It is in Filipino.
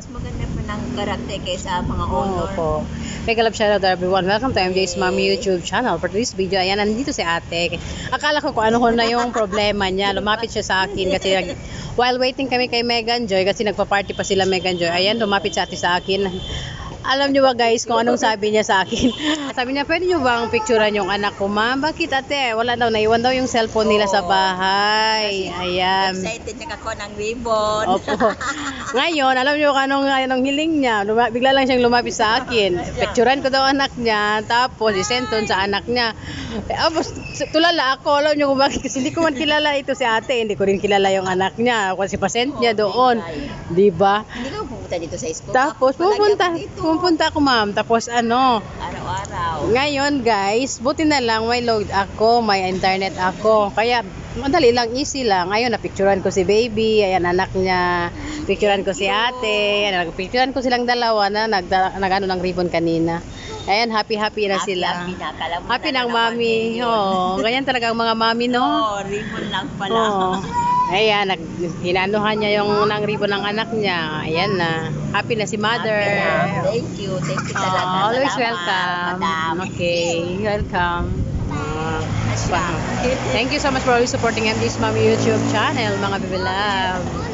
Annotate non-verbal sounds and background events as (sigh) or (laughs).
Mas maganda pa ng karate kaysa mga honor. po. Mega love shoutout to everyone. Welcome to MJ's Mommy YouTube channel. For this video, ayan, nandito si ate. Akala ko kung ano na yung problema niya. Lumapit siya sa akin kasi nag, while waiting kami kay Megan Joy, kasi nagpa-party pa sila Megan Joy, ayan, lumapit sa ate sa akin. Alam niyo ba guys kung anong sabi niya sa akin? (laughs) sabi niya, pwede niyo bang picturean yung anak ko, ma'am? Bakit ate? Wala daw, naiwan daw yung cellphone nila sa bahay. Ayan. Excited niya ako ng ribbon. Opo. (laughs) Ngayon, alam niyo kung anong, anong hiling niya. Luma, bigla lang siyang lumapit sa akin. Picturean ko daw anak niya, tapos isenton sa anak niya. Tapos, tulala ako, alam niyo kung bakit. Kasi hindi ko man kilala ito si ate. Hindi ko rin kilala yung anak niya. Kasi pasent niya doon. Di ba? Hindi ka pupunta dito sa school. Tapos, pupunta, pupunta ako ma'am. Tapos ano, Araw-araw. ngayon guys, buti na lang may load ako, may internet ako. Kaya madali lang, easy lang. Ngayon, napicturean ko si baby, ayan anak niya. Picturean ko si ate, ayan, nagpicturean ko silang dalawa na nag, nag ano ng ribbon kanina. Ayan, happy-happy na Happy, sila. happy na. Kala mo Happy na ng mami. Oo, ganyan talaga ang mga mami, no? Oh, ribbon lang pala. Oo. Ayan, nag, hinanuhan niya yung ng ribbon ng anak niya. Ayan na. Happy na si mother. Happy na. Thank you. Thank you talaga. Oh, always Salamat, welcome. madam. Okay, welcome. Asya. Thank you so much for always supporting MD's Mommy YouTube channel, mga baby love.